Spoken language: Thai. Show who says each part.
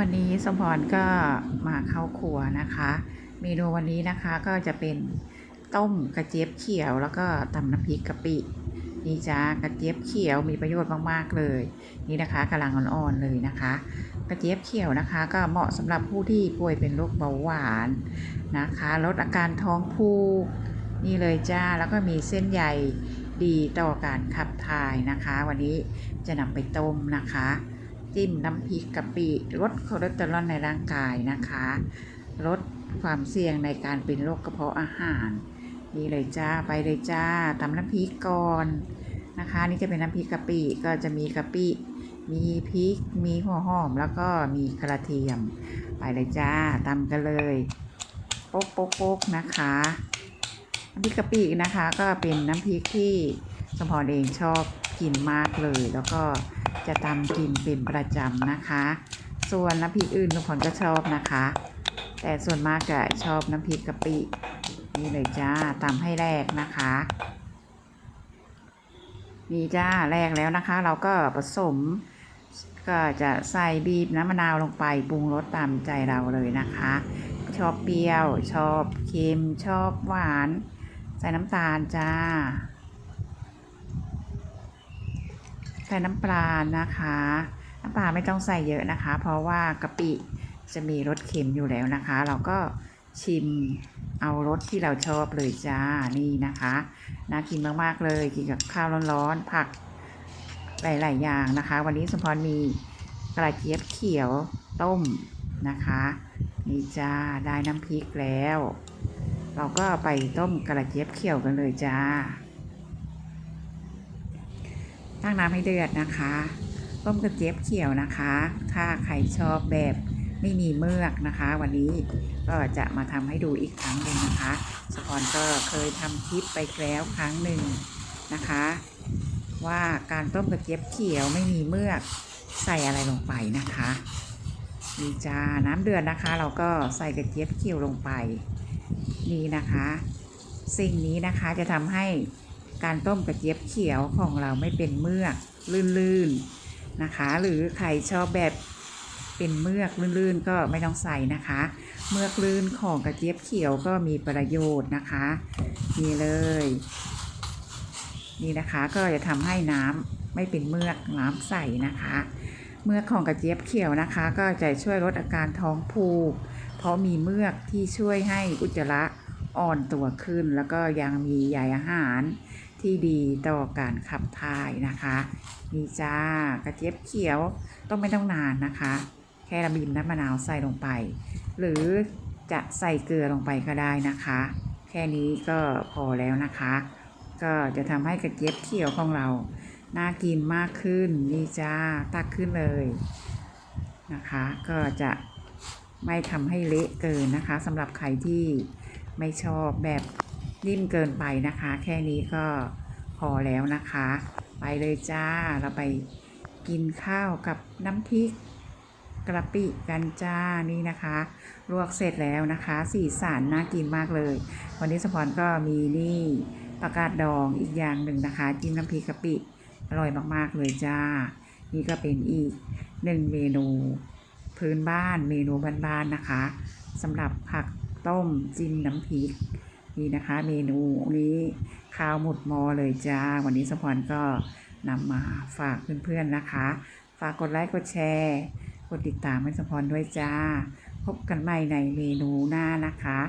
Speaker 1: วันนี้สมพรก็มาเข้าครัวนะคะ เมนูวันนี้นะคะก็จะเป็นต้มกระเจี๊ยบเขียวแล้วก็ตำน้ำพริกกะปิ นี่จ้ากระเจี๊ยบเขียวมีประโยชน์มากๆเลย นี่นะคะกำลังอ่อนๆเลยนะคะ กระเจี๊ยบเขียวนะคะ ก็เหมาะสำหรับผู้ที่ป่วยเป็นโรคเบาหวานนะคะลดอาการท้องผูกนี่เลยจ้าแล้วก็มีเส้นใยดีต่อการขับถ่ายนะคะ วันนี้จะนำไปต้มนะคะ จิ้มน้ำพริกกะปิลดคอเลสเตอรอลในร่างกายนะคะ ลดความเสี่ยงในการเป็นโรคกระเพาะอาหารนี่เลยจ้าไปเลยจ้าตำน้ำพริกก่อนนะคะ นี่จะเป็นน้ำพริกกะปิก็จะมีกะปิ มีพริก มีหัวหอม แล้วก็มีกระเทียม ไปเลยจ้าตำกันเลยโป๊กโป๊กโป๊กนะคะน้ำพริกกะปินะคะ ก็เป็นน้ำพริกที่สมพรเองชอบกินมากเลย แล้วก็ จะตำกินเป็นประจำนะคะ ส่วนน้ำพริกอื่นสมพรก็ชอบนะคะ แต่ส่วนมากจะชอบน้ำพริกกะปินี่เลยจ้าตำให้แรกนะคะนี่จ้าแรกแล้วนะคะ เราก็ผสมก็จะใส่บีบน้ำมะนาวลงไปปรุงรสตามใจเราเลยนะคะ ชอบเปรี้ยว ชอบเค็ม ชอบหวาน ใส่น้ำตาลจ้า ใส่น้ำปลานะคะ น้ำปลาไม่ต้องใส่เยอะนะคะ เพราะว่ากะปิจะมีรสเค็มอยู่แล้วนะคะ เราก็ชิมเอารสที่เราชอบเลยจ้านี่นะคะน่ากินมากๆเลยกินกับข้าวร้อนๆผักหลาย ๆ อย่างนะคะ วันนี้สมพรมีกระเจี๊ยบเขียวต้มนะคะนี่จ้าได้น้ำพริกแล้ว เราก็ไปต้มกระเจี๊ยบเขียวกันเลยจ้า ตั้งน้ำให้เดือดนะคะต้มกระเจี๊ยบเขียวนะคะ ถ้าใครชอบแบบไม่มีเมือกนะคะ วันนี้ก็จะมาทำให้ดูอีกครั้งหนึ่งนะคะสปอนก็เคยทำคลิปไปแล้วครั้งหนึ่งนะคะ ว่าการต้มกระเจี๊ยบเขียวไม่มีเมือกใส่อะไรลงไปนะคะนี่จ้าน้ำเดือดนะคะ เราก็ใส่กระเจี๊ยบเขียวลงไปนี่นะคะ สิ่งนี้นะคะจะทำให้ การต้มกระเจี๊ยบเขียวของเราไม่เป็นเมือกลื่นๆนะคะ หรือใครชอบแบบเป็นเมือกลื่นๆ ก็ไม่ต้องใส่นะคะ เมือกลื่นของกระเจี๊ยบเขียวก็มีประโยชน์นะคะนี่เลย นี่นะคะก็จะทำให้น้ำไม่เป็นเมือกน้ำใสนะคะ เมือกของกระเจี๊ยบเขียวนะคะ ก็จะช่วยลดอาการท้องผูก เพราะมีเมือกที่ช่วยให้อุจจาระอ่อนตัวขึ้น แล้วก็ยังมีใยอาหาร ที่ดีต่อการขับถ่ายนะคะนี่จ้ากระเจี๊ยบเขียวต้องไม่ต้องนานนะคะ แค่ราบีบน้ำมะนาวใส่ลงไป หรือจะใส่เกลือลงไปก็ได้นะคะ แค่นี้ก็พอแล้วนะคะ ก็จะทำให้กระเจี๊ยบเขียวของเราน่ากินมากขึ้นนี่จ้าตักขึ้นเลยนะคะ ก็จะไม่ทำให้เละเกินนะคะสำหรับใครที่ไม่ชอบแบบ นิ่มเกินไปนะคะ แค่นี้ก็พอแล้วนะคะ ไปเลยจ้าเราไปกินข้าวกับน้ำพริกกระปิกันจ้านี่นะคะ ลวกเสร็จแล้วนะคะ สีสันน่ากินมากเลย วันนี้สปอนก็มีนี่ประกาศดองอีกอย่างหนึ่งนะคะจิ้มน้ำพริกกะปิอร่อยมากๆเลยจ้า นี่ก็เป็นอีกหนึ่งเมนู พื้นบ้านเมนูบ้านๆนะคะสำหรับผักต้มจิ้มน้ำพริก นี่นะคะเมนูนี้ข้าวหมดมอเลยจ้า วันนี้สปอนก็นำมาฝากเพื่อนๆนะคะ ฝากกดไลค์กดแชร์กดติดตามให้สปอนด้วยจ้า พบกันใหม่ในเมนูหน้านะคะ